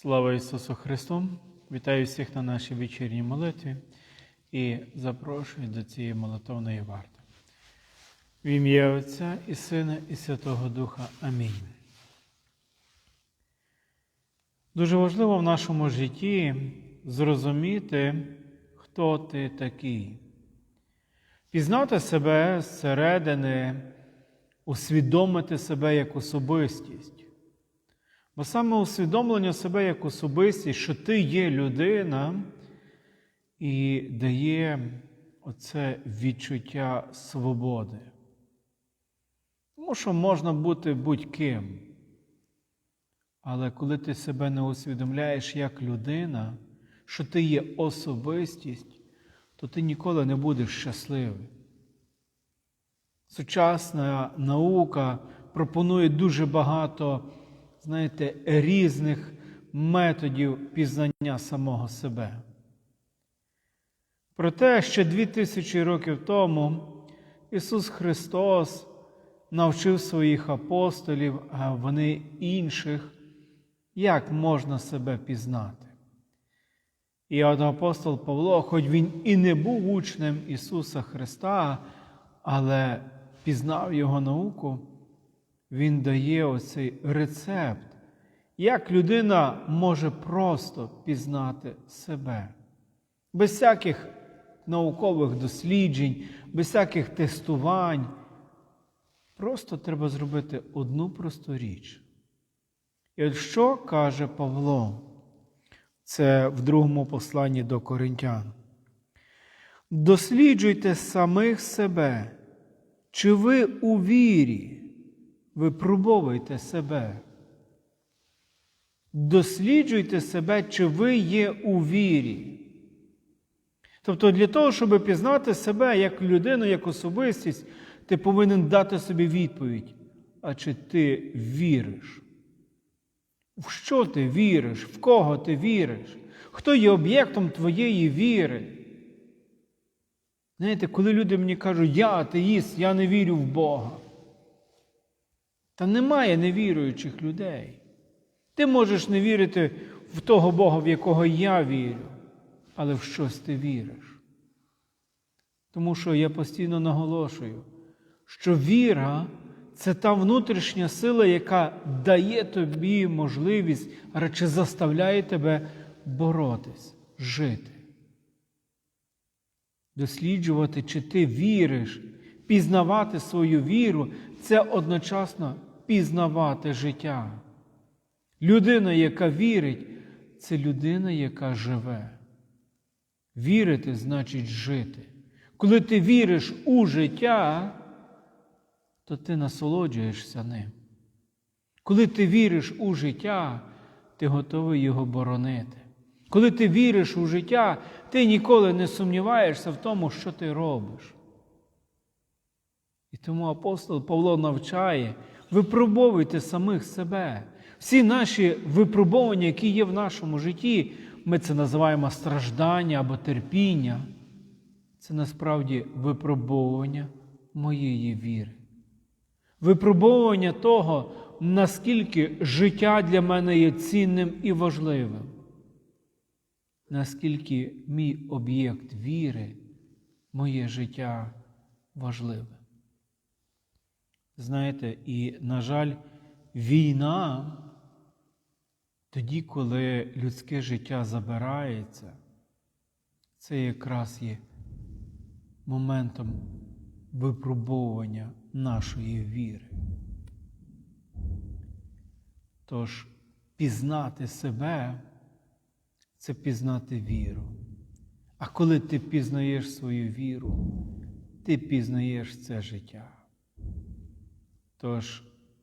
Слава Ісусу Христу! Вітаю всіх на нашій вечірній молитві і запрошую до цієї молитовної варти. В ім'я Отця і Сина, і Святого Духа. Амінь. Дуже важливо в нашому житті зрозуміти, хто ти такий, пізнати себе зсередини, усвідомити себе як особистість. Бо саме усвідомлення себе як особистість, що ти є людина, і дає оце відчуття свободи. Тому що можна бути будь-ким. Але коли ти себе не усвідомляєш як людина, що ти є особистість, то ти ніколи не будеш щасливий. Сучасна наука пропонує дуже багато знаєте, різних методів пізнання самого себе. Проте ще дві тисячі років тому Ісус Христос навчив своїх апостолів, а вони інших, як можна себе пізнати. І от апостол Павло, хоч він і не був учнем Ісуса Христа, але пізнав Його науку, він дає оцей рецепт, як людина може просто пізнати себе. Без всяких наукових досліджень, без всяких тестувань. Просто треба зробити одну просту річ. І от що каже Павло? Це в другому посланні до Коринтян. Досліджуйте самих себе, чи ви у вірі випробовуйте себе. Досліджуйте себе, чи ви є у вірі. Тобто, для того, щоб пізнати себе як людину, як особистість, ти повинен дати собі відповідь. А чи ти віриш? В що ти віриш? В кого ти віриш? Хто є об'єктом твоєї віри? Знаєте, коли люди мені кажуть, я атеїст, я не вірю в Бога. Та немає невіруючих людей. Ти можеш не вірити в того Бога, в якого я вірю, але в щось ти віриш. Тому що я постійно наголошую, що віра це та внутрішня сила, яка дає тобі можливість, радше заставляє тебе боротись, жити. Досліджувати, чи ти віриш, пізнавати свою віру це одночасно пізнавати життя. Людина, яка вірить, це людина, яка живе. Вірити значить жити. Коли ти віриш у життя, то ти насолоджуєшся ним. Коли ти віриш у життя, ти готовий його боронити. Коли ти віриш у життя, ти ніколи не сумніваєшся в тому, що ти робиш. І тому апостол Павло навчає, випробовуйте самих себе. Всі наші випробування, які є в нашому житті, ми це називаємо страждання або терпіння. Це насправді випробовування моєї віри. Випробовування того, наскільки життя для мене є цінним і важливим, наскільки мій об'єкт віри, моє життя важливе. Знаєте, і, на жаль, війна, тоді, коли людське життя забирається, це якраз є моментом випробовування нашої віри. Тож пізнати себе це пізнати віру. А коли ти пізнаєш свою віру, ти пізнаєш це життя. Тож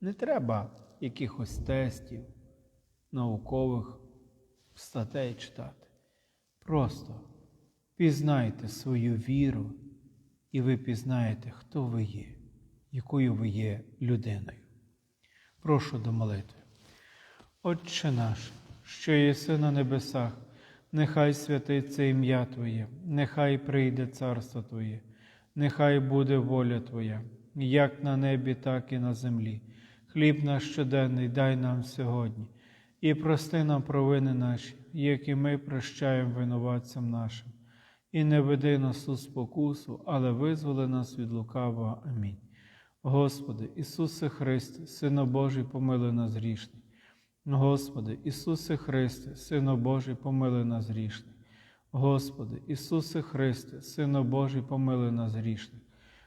не треба якихось тестів, наукових статей читати. Просто пізнайте свою віру, і ви пізнаєте, хто ви є, якою ви є людиною. Прошу до молитви. Отче наш, що єси на небесах, нехай святиться ім'я Твоє, нехай прийде царство Твоє, нехай буде воля Твоя, як на небі, так і на землі. Хліб наш щоденний дай нам сьогодні і прости нам провини наші, як і ми прощаємо винуватцям нашим. І не веди нас у спокусу, але визволи нас від лукавого. Амінь. Господи, Ісусе Христе, Сино Божий, помилуй нас грішний. Господи, Ісусе Христе, Сино Божий, помилуй нас грішний. Господи, Ісусе Христе, Сино Божий, помилуй нас грішних.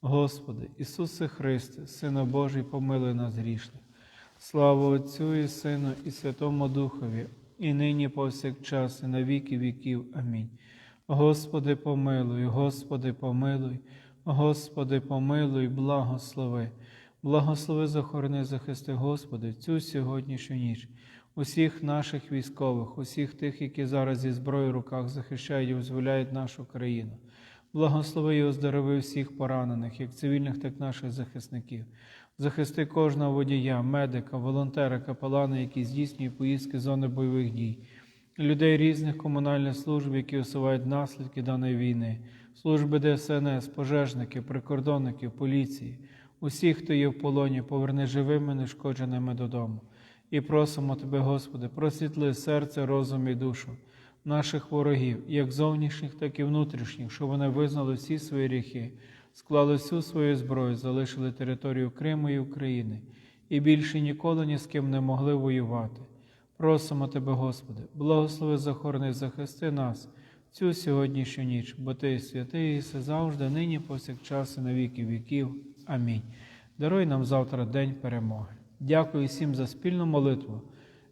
Господи, Ісусе Христе, Сино Божий, помилуй нас грішних. Слава Отцю і Сину, і Святому Духові, і нині повсякчас, і на віки віків. Амінь. Господи, помилуй, Господи, помилуй, Господи, помилуй, благослови. Благослови, захорони, захисти, Господи, цю сьогоднішню ніч, усіх наших військових, усіх тих, які зараз зі зброєю в руках захищають і визволяють нашу країну. Благослови і оздорови всіх поранених, як цивільних, так і наших захисників. Захисти кожного водія, медика, волонтера, капелана, які здійснюють поїздки з зони бойових дій, людей різних комунальних служб, які усувають наслідки даної війни, служби ДСНС, пожежників, прикордонників, поліції, усіх, хто є в полоні, поверни живими, нешкодженими додому. І просимо Тебе, Господи, просвітли серце, розум і душу наших ворогів, як зовнішніх, так і внутрішніх, щоб вони визнали всі свої гріхи, склали всю свою зброю, залишили територію Криму і України і більше ніколи ні з ким не могли воювати. Просимо Тебе, Господи, благослови захорони, захисти нас цю сьогоднішню ніч, бо Ти святий і все завжди, нині, повсякчас і на віки віків. Амінь. Даруй нам завтра день перемоги. Дякую всім за спільну молитву.